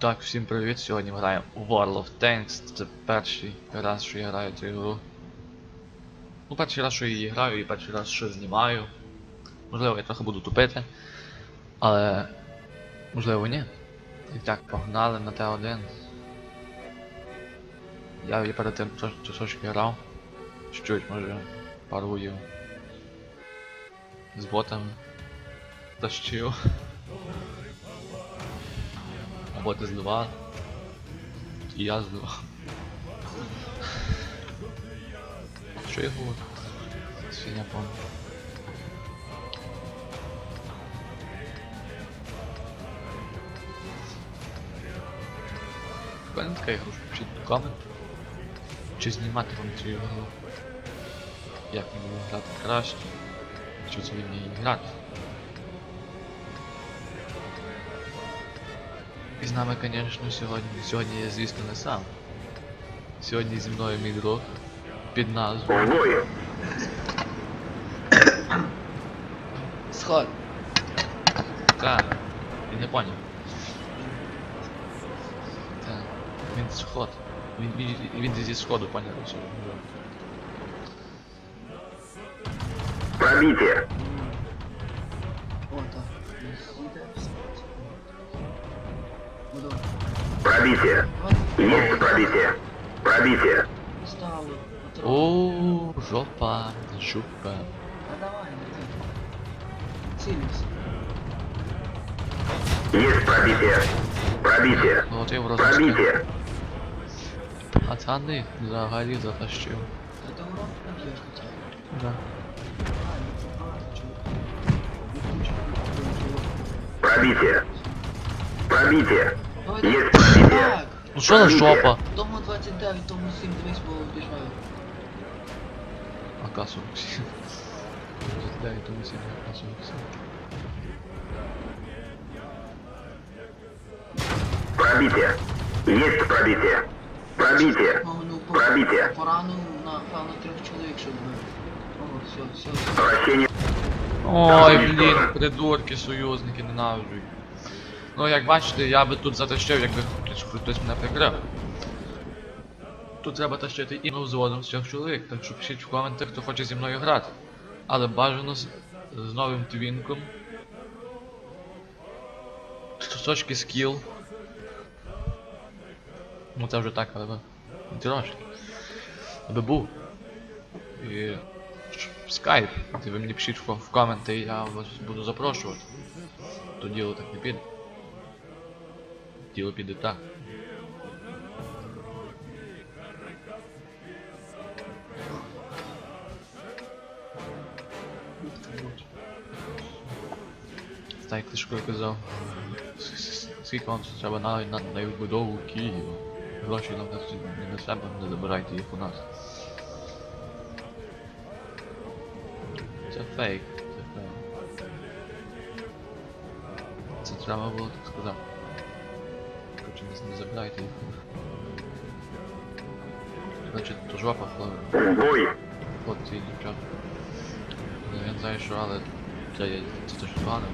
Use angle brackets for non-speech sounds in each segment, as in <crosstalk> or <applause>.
Так, всім привіт! Сьогодні ми граємо у World of Tanks. Це перший раз, що я граю цю ігру. Ну, перший раз, що я її граю, і перший раз, що знімаю. Можливо, я трохи буду тупити. Але. Можливо, ні. І так, погнали на Т1. Я перед тим трош- трошечки грав. Чуть, може, парую. З ботами. Тащив. Або ти зливав. І я зливав. Що я говорю? Свиня помню. Прикольна така ігрушка, пишіть комент. Чи знімати вам цю ігру? Як мені грати краще? Чи це ній грати? з нами, звісно, сьогодні. Сьогодні я, звісно, не сам. Сьогодні зі мною мій друг під назвою В бою. Сход. Так. Він не поняв. Так. Він сход. Він, він, він зі сходу поняв, що. Пробитие. О, так. Їде все. Буду. Пробитие. Есть пробитие. Пробитие. Ставлю. Потроху. О, жопа, жопа. А давай, не Цілюсь. Есть пробитие. Пробитие. Ну от я в розмові. Пробитие. Пацани взагалі затащив. Это урон пробьешь хотя бы. Да. А, не а, чё? Ну, куча, куча, куча. Пробитие. Пробитие. Давай, Есть давай. Так, Ну що за жопа? тому 29, тому 7, дивись, бо біжаю. А касу. Дай тому сіду, касу. Пробитие. Есть пробитие. Пробитие. Пробитие. Поранив на, певно, трьох чоловік, щоб був. О, все, все, все. Ой, блін, придурки, союзники, ненавиджу. їх. Ну, як бачите, я би тут затащив, якби хтось, мене прикрив. Тут треба тащити і взводом з трьох чоловік, так що пишіть в коментах, хто хоче зі мною грати. Але бажано з, з новим твінком. Трошки скіл. Ну це вже так, але трошки. Аби був. І скайп. Ти ви мені пишіть в коменти, я вас буду запрошувати. То діло так не піде. Діло піде так. Так, коли казав. Скільки вам треба на, на, на відбудову Києва? Гроші нам на, не на себе, не забирайте їх у нас. Це фейк, це фейк. Це треба було так сказати. Короче, не, не забирайте їх. Значить, то жопа. В бой. Хлопці і дівчата. Я не знаю що, але це, є- це точно погано.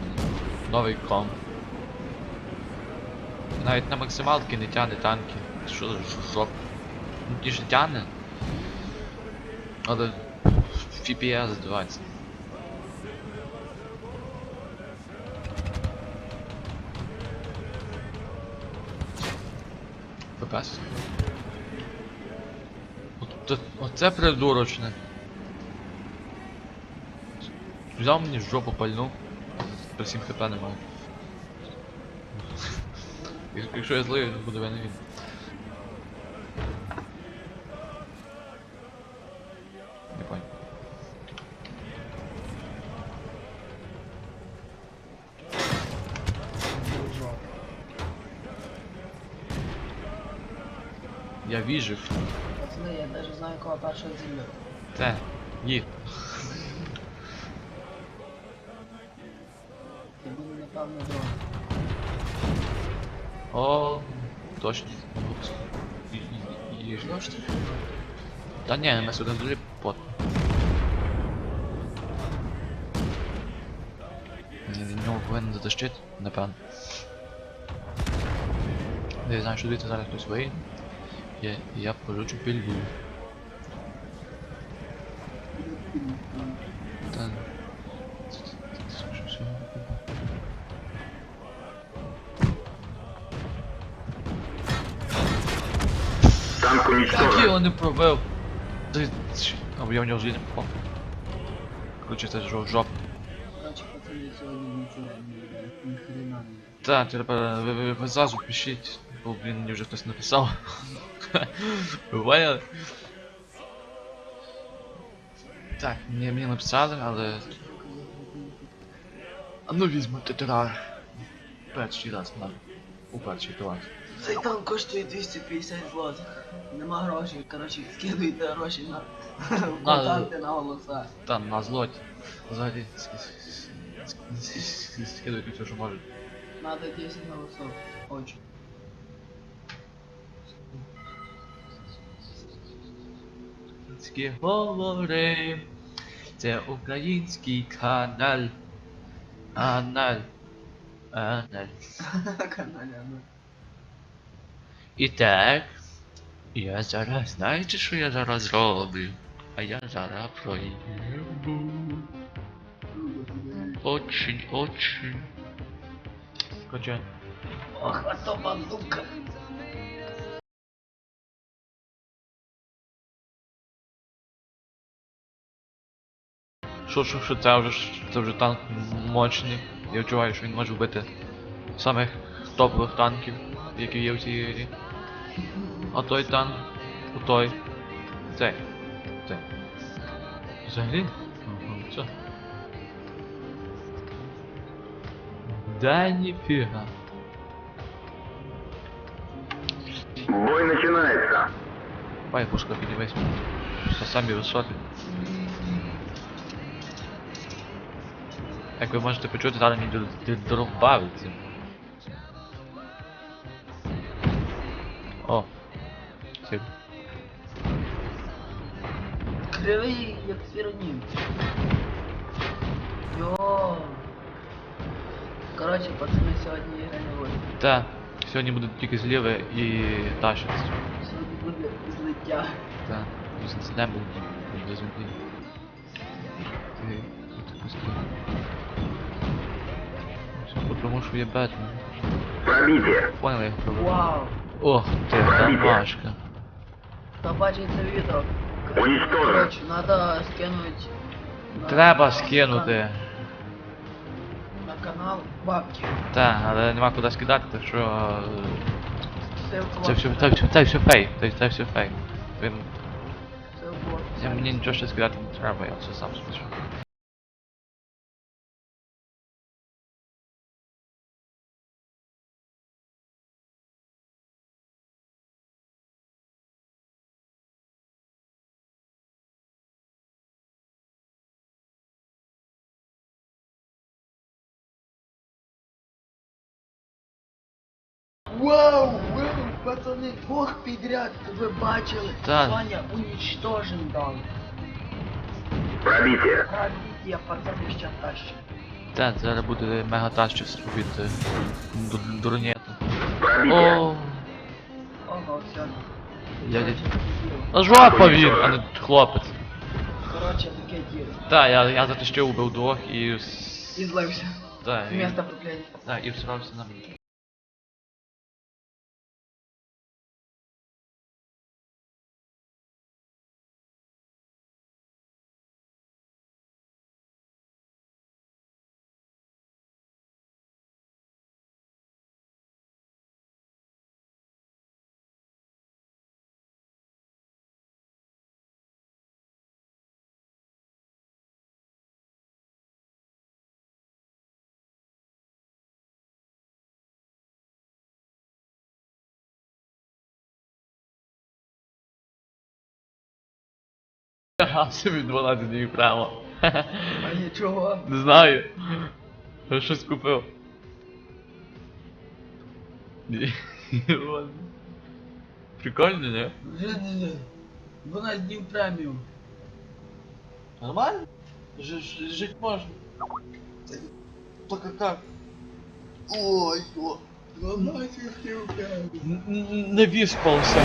Новий комп. Навіть на максималки не тяне танки. Що за жоп? Ну ті ж тяне. Але FPS 20. FPS. Оце, оце придурочне. Взяв мені жопу пальну. При 7 хп немає. Як- Якщо я злий, буде винен Я вижив. Пацани, я навіть знаю, кого першого зілля. Те. Їх. Ти буде, напевно, дрон. О, точно. І- Дощ ти? Та ні, ми сюди дуже пот. Він нього повинен затащити, напевно. Я знаю, що звідти зараз хтось вийде. Я, і я полючу пільбу. Біля фільму, там. Та... Що все? Танк Так я уничтожен. його не пробив. Ти- чи- Або я в нього злізем попав. Короче, це жо- жоп. Короче, пацани, сьогодні нічого не буде. Ні хрена не буде. Так, треба, ви, ви, ви зразу пишіть, бо, блін, мені вже хтось написав. <laughs> Ви поняли? Так, мені, мені написали, але... А ну візьму тетерар. Перший раз, на. У перший клас. Цей танк коштує 250 злотих. Нема грошей, коротше, скидуйте гроші на контакти на голоса. Там, на злоті. Взагалі, ски- ски- ски- ски- скидуйте все, що можуть. Надо 10 голосов. Очень. Українські говори. Це український канал. Аналь. Аналь. І так. Я зараз, знаєте, що я зараз роблю? А я зараз проїбу. Очень, очень. Хоча. Ох, а то бандука. Що, що, що це вже це вже танк мощний. Я відчуваю, що він може вбити самих топових танків, які є в цій ігрі. А той танк, у той. Цей. Цей. Взагалі? Ага, все. Да ніфіга. Бой начинается. Пай, пушка піднімись. Що самі високі. Як ви можете почути, зараз мені до- до- дорог бавиться. О. Сіль. Кривий, як сіронім. Йо. Коротше, пацани, сьогодні ігри не буде. Та, сьогодні буде тільки зліва і тащиться. Сьогодні буде злиття. Та, з небо буде звуки. Ти, ти пусти. Все, тому що є Бетмен. Пробитие. Поняли, як пробив? Вау. Ох ти, домашка. Хто бачить це відео? Уничтожен. Коротше, надо скинуть. на- Треба скинути. На канал бабки. Так, але нема куди скидати, так що. е, Ссылку Це в все, описі. це все, це все фейк, це, це все фейк. Ви, Ссылку в описі. я, мені нічого ще скидати не треба, я все сам спішу. Вау, вау, пацани, двох підряд, ви бачили? Так. Ваня уничтожен дал. Пробитие. Пробиття, пацани, ще тащить. Так, зараз буде мега тащиться від е, дурнєта. Пробитие. О, Ого, все. Я дід- а жопа він, а не хлопець. Короче, таке діло. Так, я, я затащив, убив двох і... с- І злився. Так, і, міста проклятия. так, і всрався на мене. Ага, собі 12 днів прямо. А нічого. Не знаю. Я щось купив. Прикольно, не? Вже 12 днів преміум. Нормально? Ж- жить можно. Только как? Ой, о. Н- н- Не виспався.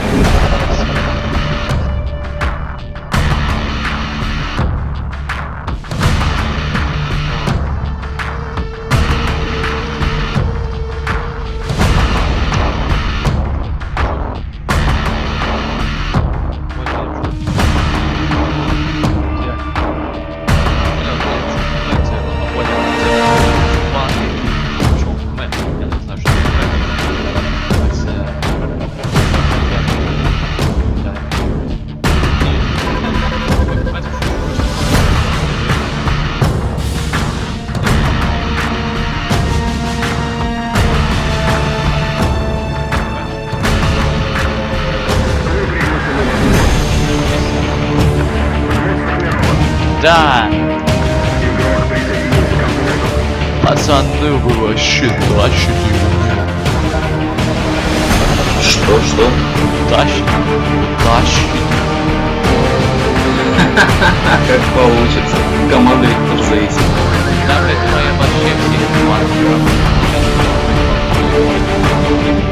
Пацаны, вы вообще тащите Что, что? Тащите. Тащите. Как получится. Команда Виктор зависит. Да, это моя вообще все Посмотрим.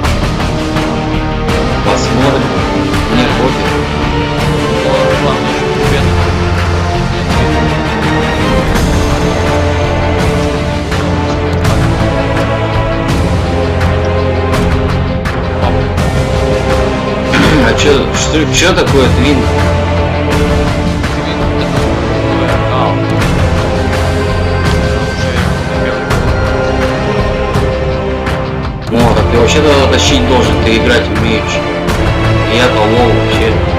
Что, чё такое твин? О, так ты вообще тогда тащить должен, ты играть умеешь. Я того вообще.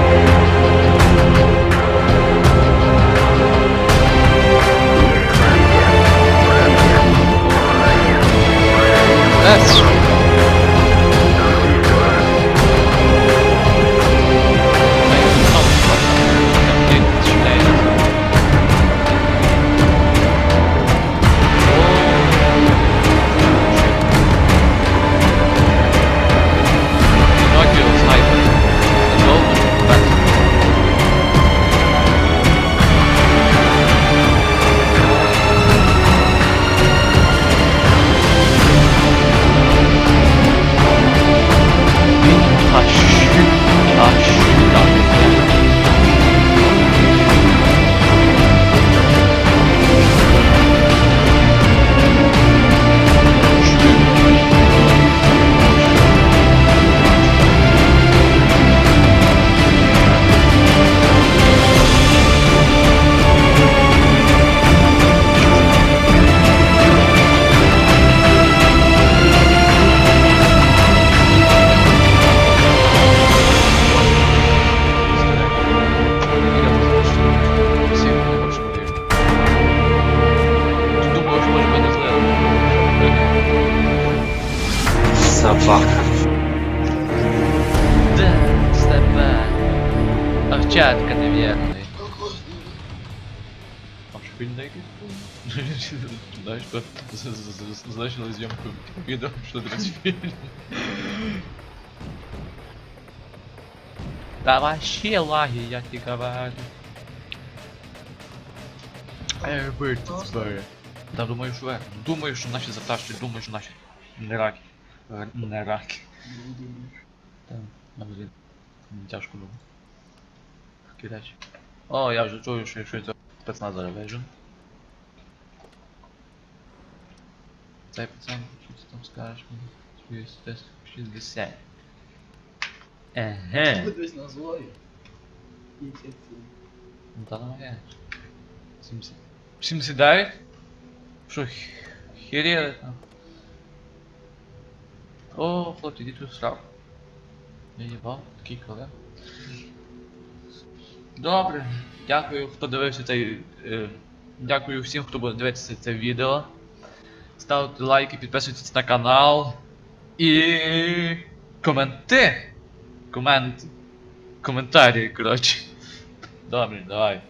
собака. Да, собака. Овчатка, наверное. Знаешь, что значит, значило съемку видео, что ты теперь. Да вообще лаги, я тебе говорю. Эй, Бертсбери. Да думаешь, Думаешь, значит затащить, думаешь, значит умирать. Не раки. Там, блін. Мені Тяжко було. Кидач. О, я вже чую, що що це спецназ вижу. Цей пацан, що ти там скажеш мені? Свій тест 60. Еге. Десь на. Інфекції. Ну та нормально. 70. 79? Що, херели там? О, хлопці, іди тут срав. Я їбав, такий колег. Добре, дякую, хто дивився цей. Е, дякую всім, хто буде дивитися це відео. Ставте лайки, підписуйтесь на канал. І. Коменти! Комент. Коментарі, коротше. Добре, давай.